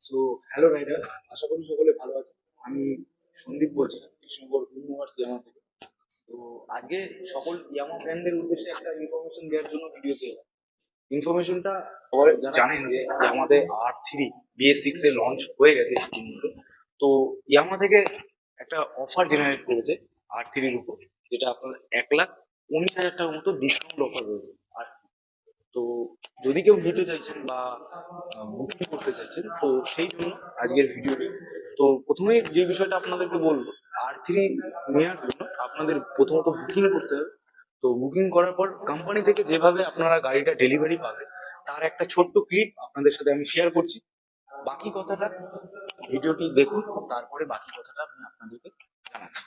So hello Riders আশা করি সকলে ভালো আছে আমি সন্দীপ বলছিলাম কৃষ্ণগড় ইউনিভার্স ইয়ামা থেকে। তো আজকে সকল ইয়ামা ব্র্যান্ডের উদ্দেশ্যে একটা ইনফরমেশন দেওয়ার জন্য ভিডিও পেলাম ইনফরমেশনটা সবাই জানেন যে আমাদের আর থ্রি বিএস সিক্স এ লঞ্চ হয়ে গেছে তো ইয়ামা থেকে একটা অফার জেনারেট করেছে আর থ্রির উপর, যেটা আপনার এক লাখ উনিশ হাজার টাকার মতো ডিসকাউন্ট অফার রয়েছে আর তো যদি কেউ নিতে চাইছেন বা বুকিং করতে চাইছেন, তো সেই জন্য আজকের ভিডিওটি। তো প্রথমে যে বিষয়টা আপনাদেরকে বলব আর থ্রি নেওয়ার জন্য আপনাদের প্রথমত বুকিং করতে হবে। তো বুকিং করার পর কোম্পানি থেকে যেভাবে আপনারা গাড়িটা ডেলিভারি পাবেন, তার একটা ছোট্ট ক্লিপ আপনাদের সাথে আমি শেয়ার করছি। বাকি কথাটা, ভিডিওটি দেখুন, তারপরে বাকি কথাটা আমি আপনাদেরকে জানাচ্ছি।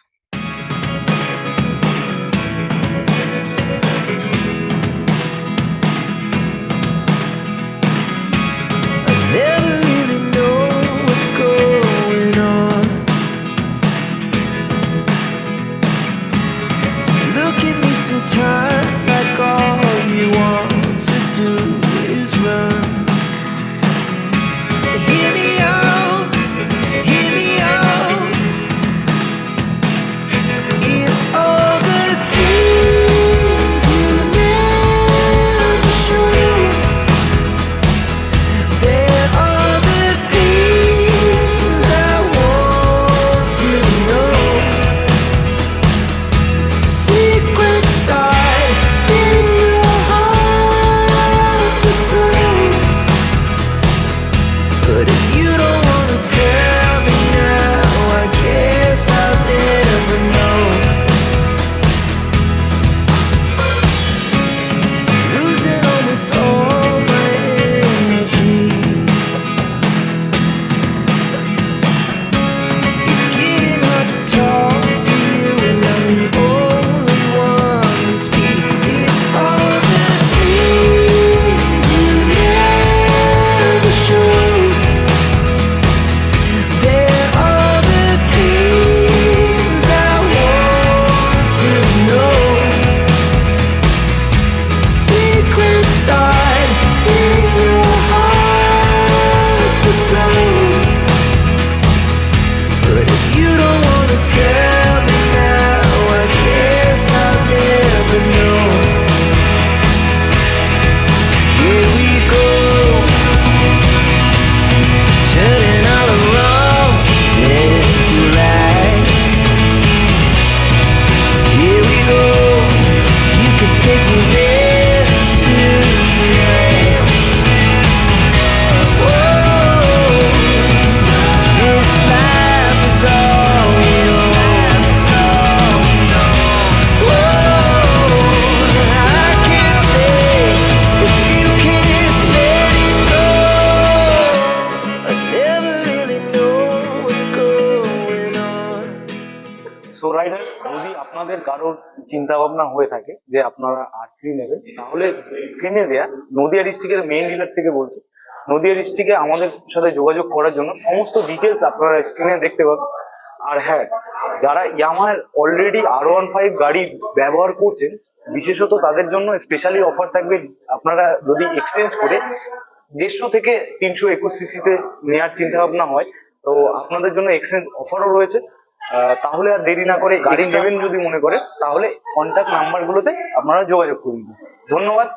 সো রাইডার, যদি আপনাদের কারোর চিন্তা ভাবনা হয়ে থাকে যে আপনারা আর নেবেন, তাহলে স্ক্রিনে দেয়া নদিয়া ডিস্ট্রিক্টের মেইন ডিলার থেকে বলছি। নদিয়া ডিস্ট্রিক্টে আমাদের সাথে যোগাযোগ করার জন্য সমস্ত ডিটেলস আপনারা স্ক্রিনে দেখতে পাবেন। আর হ্যাঁ যারা ইয়ামার অলরেডি আর ওয়ান ফাইভ গাড়ি ব্যবহার করছেন, বিশেষত তাদের জন্য স্পেশালি অফার থাকবে আপনারা যদি এক্সচেঞ্জ করে দেড়শো থেকে তিনশো একুশ সিসিতে নেওয়ার চিন্তা ভাবনা হয়, তো আপনাদের জন্য এক্সচেঞ্জ অফারও রয়েছে। তাহলে আর দেরি না করে গাড়ি নেবেন যদি মনে করে তাহলে কন্ট্যাক্ট নাম্বার গুলোতে আপনারা যোগাযোগ করুন। ধন্যবাদ।